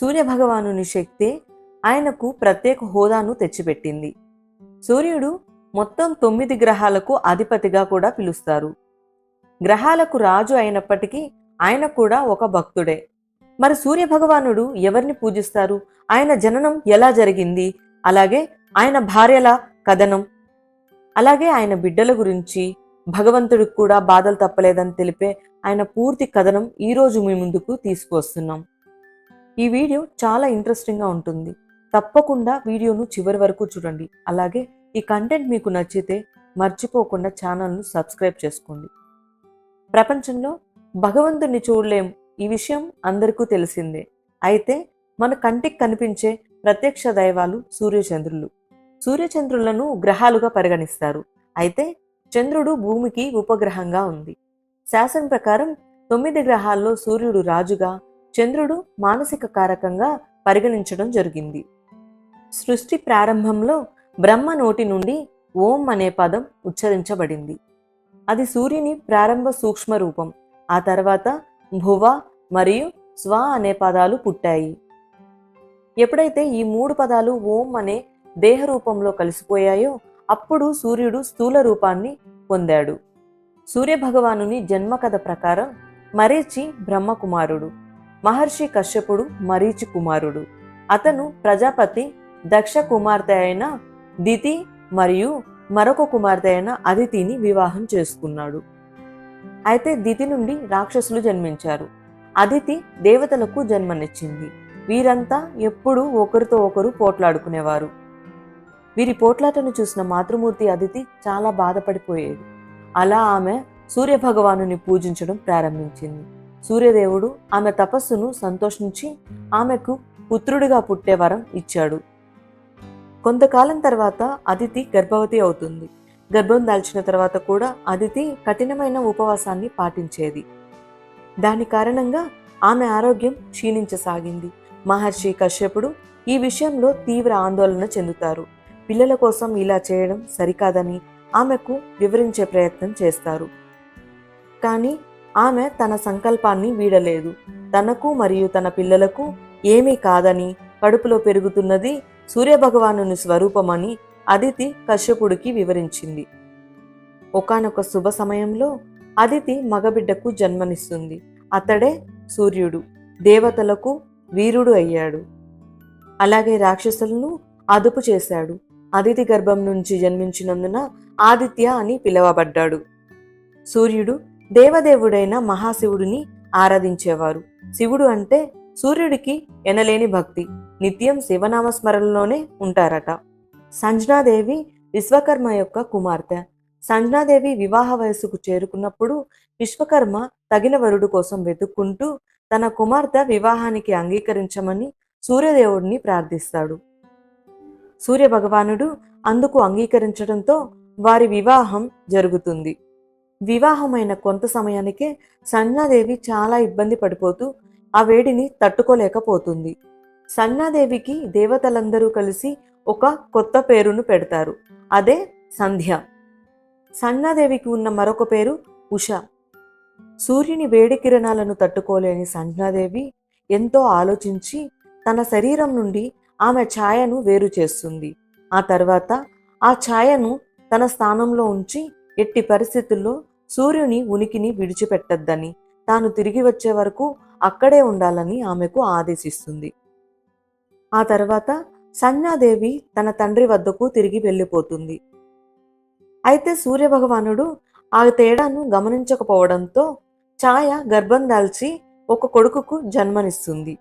సూర్యభగవానుని శక్తి ఆయనకు ప్రత్యేక హోదాను తెచ్చిపెట్టింది. సూర్యుడు మొత్తం తొమ్మిది గ్రహాలకు అధిపతిగా కూడా పిలుస్తారు. గ్రహాలకు రాజు అయినప్పటికీ ఆయన కూడా ఒక భక్తుడే. మరి సూర్య భగవానుడు ఎవరిని పూజిస్తారు? ఆయన జననం ఎలా జరిగింది? అలాగే ఆయన భార్యల కథనం అలాగే ఆయన బిడ్డల గురించి భగవంతుడికి కూడా బాధలు తప్పలేదని తెలిపే ఆయన పూర్తి కథనం ఈ రోజు మీ ముందుకు తీసుకువస్తున్నాం. ఈ వీడియో చాలా ఇంట్రెస్టింగ్గా ఉంటుంది. తప్పకుండా వీడియోను చివరి వరకు చూడండి. అలాగే ఈ కంటెంట్ మీకు నచ్చితే మర్చిపోకుండా ఛానల్ను సబ్స్క్రైబ్ చేసుకోండి. ప్రపంచంలో భగవంతుణ్ణి చూడలేం ఈ విషయం అందరికీ తెలిసిందే. అయితే మన కంటికి కనిపించే ప్రత్యక్ష దైవాలు సూర్యచంద్రులు. సూర్యచంద్రులను గ్రహాలుగా పరిగణిస్తారు. అయితే చంద్రుడు భూమికి ఉపగ్రహంగా ఉంది. శాసనం ప్రకారం తొమ్మిది గ్రహాల్లో సూర్యుడు రాజుగా చంద్రుడు మానసిక కారకంగా పరిగణించడం జరిగింది. సృష్టి ప్రారంభంలో బ్రహ్మ నోటి నుండి ఓం అనే పదం ఉచ్చరించబడింది. అది సూర్యుని ప్రారంభ సూక్ష్మ రూపం ఆ తర్వాత భువ మరియు స్వ అనే పదాలు పుట్టాయి. ఎప్పుడైతే ఈ మూడు పదాలు ఓం అనే దేహ రూపంలో కలిసిపోయాయో అప్పుడు సూర్యుడు స్థూల రూపాన్ని పొందాడు. సూర్యభగవానుని జన్మ కథ ప్రకారం మరీచి బ్రహ్మకుమారుడు? మహర్షి కశ్యపుడు మరీచి కుమారుడు. అతను ప్రజాపతి దక్ష కుమార్తె అయిన దితి మరియు మరొక కుమార్తె అయిన అదితిని వివాహం చేసుకున్నాడు. అయితే దితి నుండి రాక్షసులు జన్మించారు. అదితి దేవతలకు జన్మనిచ్చింది. వీరంతా ఎప్పుడూ ఒకరితో ఒకరు పోట్లాడుకునేవారు. వీరి పోట్లాటను చూసిన మాతృమూర్తి అదితి చాలా బాధపడిపోయేది. అలా ఆమె సూర్యభగవానుని పూజించడం ప్రారంభించింది. సూర్యదేవుడు ఆమె తపస్సును సంతోషించి ఆమెకు పుత్రుడిగా పుట్టే వరం ఇచ్చాడు. కొంతకాలం తర్వాత అదితి గర్భవతి అవుతుంది. గర్భం దాల్చిన తర్వాత కూడా అదితి కఠినమైన ఉపవాసాన్ని పాటించేది. దాని కారణంగా ఆమె ఆరోగ్యం క్షీణించసాగింది. మహర్షి కశ్యపుడు ఈ విషయంలో తీవ్ర ఆందోళన చెందుతారు. పిల్లల కోసం ఇలా చేయడం సరికాదని ఆమెకు వివరించే ప్రయత్నం చేస్తారు. కానీ ఆమె తన సంకల్పాన్ని వీడలేదు. తనకు మరియు తన పిల్లలకు ఏమీ కాదని కడుపులో పెరుగుతున్నది సూర్యభగవాను స్వరూపమని అదితి కశ్యపుడికి వివరించింది. ఒకానొక శుభ సమయంలో అదితి మగబిడ్డకు జన్మనిస్తుంది. అతడే సూర్యుడు దేవతలకు వీరుడు అయ్యాడు. అలాగే రాక్షసులను అదుపు చేశాడు. అదితి గర్భం నుంచి జన్మించినందున ఆదిత్య అని పిలువబడ్డాడు. సూర్యుడు దేవదేవుడైన మహాశివుడిని ఆరాధించేవారు. శివుడు అంటే సూర్యుడికి ఎనలేని భక్తి. నిత్యం శివనామస్మరణలోనే ఉంటారట. సంజనాదేవి విశ్వకర్మ యొక్క కుమార్తె. సంజనాదేవి వివాహ వయస్సుకు చేరుకున్నప్పుడు విశ్వకర్మ తగిన వరుడు కోసం వెతుక్కుంటూ తన కుమార్తె వివాహానికి అంగీకరించమని సూర్యదేవుడిని ప్రార్థిస్తాడు. సూర్యభగవానుడు అందుకు అంగీకరించడంతో వారి వివాహం జరుగుతుంది. వివాహమైన కొంత సమయానికే సన్నాదేవి చాలా ఇబ్బంది పడిపోతూ ఆ వేడిని తట్టుకోలేకపోతుంది. సన్నాదేవికి దేవతలందరూ కలిసి ఒక కొత్త పేరును పెడతారు. అదే సంధ్య. సన్నాదేవికి ఉన్న మరొక పేరు ఉష. సూర్యుని వేడి కిరణాలను తట్టుకోలేని సంజ్ఞాదేవి ఎంతో ఆలోచించి తన శరీరం నుండి ఆమె ఛాయను వేరు చేస్తుంది. ఆ తర్వాత ఆ ఛాయను తన స్థానంలో ఉంచి ఎట్టి పరిస్థితుల్లో సూర్యుని ఉనికిని విడిచిపెట్టద్దని తాను తిరిగి వచ్చే వరకు అక్కడే ఉండాలని ఆమెకు ఆదేశిస్తుంది. ఆ తర్వాత సంజ్ఞాదేవి తన తండ్రి వద్దకు తిరిగి వెళ్ళిపోతుంది. అయితే సూర్యభగవానుడు ఆ తేడాను గమనించకపోవడంతో ఛాయ గర్భం దాల్చి ఒక కొడుకుకు జన్మనిస్తుంది.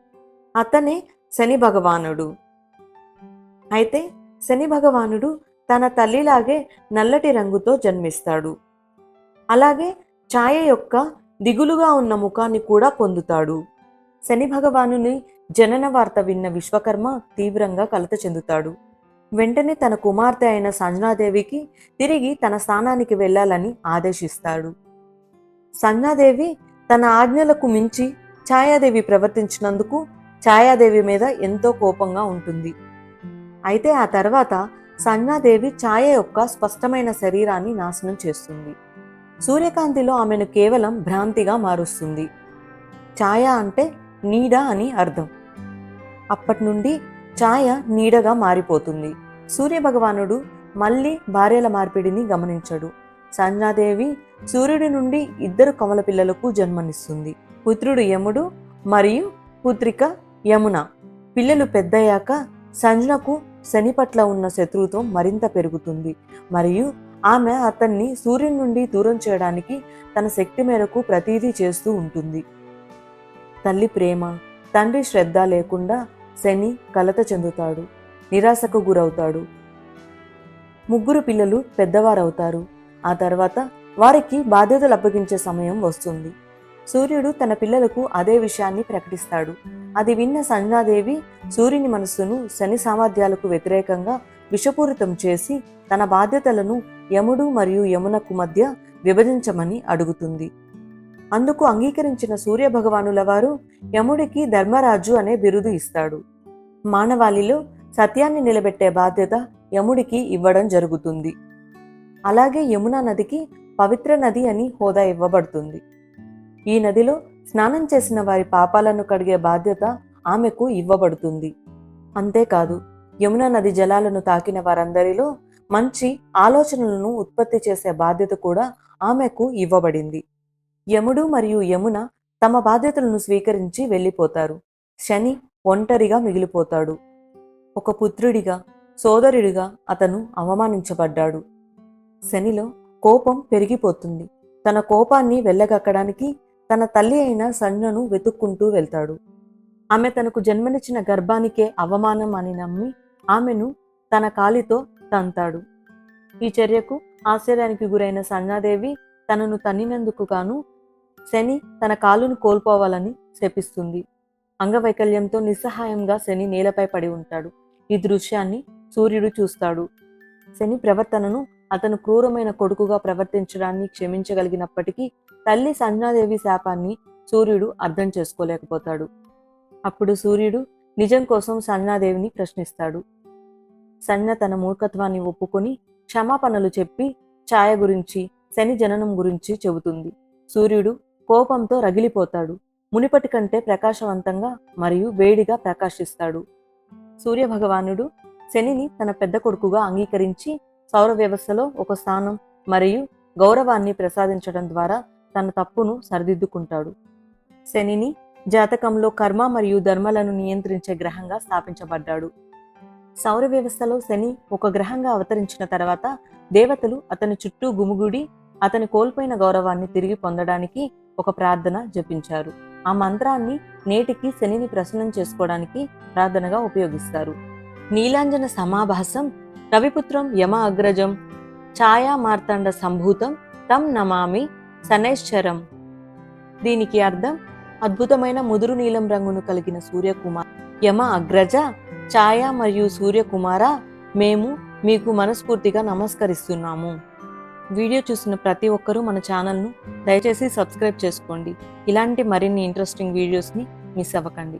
అతనే శని భగవానుడు అయితే శని భగవానుడు తన తల్లిలాగే నల్లటి రంగుతో జన్మిస్తాడు. అలాగే ఛాయ యొక్క దిగులుగా ఉన్న ముఖాన్ని కూడా పొందుతాడు. శని భగవానుని జనన వార్త విన్న విశ్వకర్మ తీవ్రంగా కలత చెందుతాడు. వెంటనే తన కుమార్తె అయిన సంజనాదేవికి తిరిగి తన స్థానానికి వెళ్ళాలని ఆదేశిస్తాడు. సంజనాదేవి తన ఆజ్ఞలకు మించి ఛాయాదేవి ప్రవర్తించినందుకు ఛాయాదేవి మీద ఎంతో కోపంగా ఉంటుంది. అయితే ఆ తర్వాత సంజ్ఞాదేవి ఛాయ యొక్క స్పష్టమైన శరీరాన్ని నాశనం చేస్తుంది. సూర్యకాంతిలో ఆమెను కేవలం భ్రాంతిగా మారుస్తుంది. ఛాయ అంటే నీడ అని అర్థం. అప్పటి నుండి ఛాయ నీడగా మారిపోతుంది. సూర్యభగవానుడు మళ్ళీ భార్యల మార్పిడిని గమనించడు. సంజ్ఞాదేవి సూర్యుడి నుండి ఇద్దరు కమల పిల్లలకు జన్మనిస్తుంది. పుత్రుడు యముడు మరియు పుత్రిక యమున. పిల్లలు పెద్దయ్యాక సంజ్ఞకు శని పట్ల ఉన్న శత్రుత్వం మరింత పెరుగుతుంది. మరియు ఆమె అతన్ని సూర్యుని నుండి దూరం చేయడానికి తన శక్తి మేరకు ప్రతీదీ చేస్తూ ఉంటుంది. తల్లి ప్రేమ తండ్రి శ్రద్ధ లేకుండా శని కలత చెందుతాడు నిరాశకు గురవుతాడు. ముగ్గురు పిల్లలు పెద్దవారవుతారు. ఆ తర్వాత వారికి బాధ్యతలు అప్పగించే సమయం వస్తుంది. సూర్యుడు తన పిల్లలకు అదే విషయాన్ని ప్రకటిస్తాడు. అది విన్న సంజ్ఞాదేవి సూర్యుని మనస్సును శని సామర్థ్యాలకు వ్యతిరేకంగా విషపూరితం చేసి తన బాధ్యతలను యముడు మరియు యమునకు మధ్య విభజించమని అడుగుతుంది. అందుకు అంగీకరించిన సూర్య భగవానుల వారు యముడికి ధర్మరాజు అనే బిరుదు ఇస్తాడు. మానవాళిలో సత్యాన్ని నిలబెట్టే బాధ్యత యముడికి ఇవ్వడం జరుగుతుంది. అలాగే యమునా నదికి పవిత్ర నది అని హోదా ఇవ్వబడుతుంది. ఈ నదిలో స్నానం చేసిన వారి పాపాలను కడిగే బాధ్యత ఆమెకు ఇవ్వబడుతుంది. అంతేకాదు యమునా నది జలాలను తాకిన వారందరిలో మంచి ఆలోచనలను ఉత్పత్తి చేసే బాధ్యత కూడా ఆమెకు ఇవ్వబడింది. యముడు మరియు యమున తమ బాధ్యతలను స్వీకరించి వెళ్ళిపోతారు. శని ఒంటరిగా మిగిలిపోతాడు. ఒక పుత్రుడిగా సోదరుడిగా అతను అవమానించబడ్డాడు. శనిలో కోపం పెరిగిపోతుంది. తన కోపాన్ని వెళ్ళగక్కడానికి తన తల్లి అయిన సన్నను వెతుక్కుంటూ వెళ్తాడు. ఆమె తనకు జన్మనిచ్చిన గర్భానికే అవమానం అని నమ్మి ఆమెను తన కాలితో తంతాడు. ఈ చర్యకు ఆశ్చర్యానికి గురైన సంజాదేవి తనను తన్నినందుకు గాను శని తన కాలును కోల్పోవాలని శపిస్తుంది. అంగవైకల్యంతో నిస్సహాయంగా శని నేలపై పడి ఉంటాడు. ఈ దృశ్యాన్ని సూర్యుడు చూస్తాడు. శని ప్రవర్తనను అతను క్రూరమైన కొడుకుగా ప్రవర్తించడాన్ని క్షమించగలిగినప్పటికీ తల్లి సంజ్ఞాదేవి శాపాన్ని సూర్యుడు అర్థం చేసుకోలేకపోతాడు. అప్పుడు సూర్యుడు నిజం కోసం సంజ్ఞాదేవిని ప్రశ్నిస్తాడు. సంజ్ఞ తన మూర్ఖత్వాన్ని ఒప్పుకొని క్షమాపణలు చెప్పి ఛాయ గురించి శని జననం గురించి చెబుతుంది. సూర్యుడు కోపంతో రగిలిపోతాడు. మునిపటి కంటే ప్రకాశవంతంగా మరియు వేడిగా ప్రకాశిస్తాడు. సూర్యభగవానుడు శనిని తన పెద్ద కొడుకుగా అంగీకరించి సౌర వ్యవస్థలో ఒక స్థానం మరియు గౌరవాన్ని ప్రసాదించడం ద్వారా తన తప్పును సరిదిద్దుకుంటాడు. శనిని జాతకంలో కర్మ మరియు ధర్మలను నియంత్రించే గ్రహంగా స్థాపించబడ్డాడు. సౌర వ్యవస్థలో శని ఒక గ్రహంగా అవతరించిన తర్వాత దేవతలు అతని చుట్టూ గుమిగుడి అతని కోల్పోయిన గౌరవాన్ని తిరిగి పొందడానికి ఒక ప్రార్థన జపించారు. ఆ మంత్రాన్ని నేటికి శనిని ప్రసన్నం చేసుకోవడానికి ప్రార్థనగా ఉపయోగిస్తారు. నీలాంజన సమాభాసం రవిపుత్రం యమ అగ్రజం ఛాయా మార్తాండ సంభూతం తం నమామి శనైశ్చరం దీనికి అర్థం అద్భుతమైన ముదురు నీలం రంగును కలిగిన సూర్యకుమార్ యమ అగ్రజ ఛాయ మరియు సూర్యకుమార మేము మీకు మనస్ఫూర్తిగా నమస్కరిస్తున్నాము. వీడియో చూసిన ప్రతి ఒక్కరూ మన ఛానల్ను దయచేసి సబ్స్క్రైబ్ చేసుకోండి. ఇలాంటి మరిన్ని ఇంట్రెస్టింగ్ వీడియోస్ని మిస్ అవ్వకండి.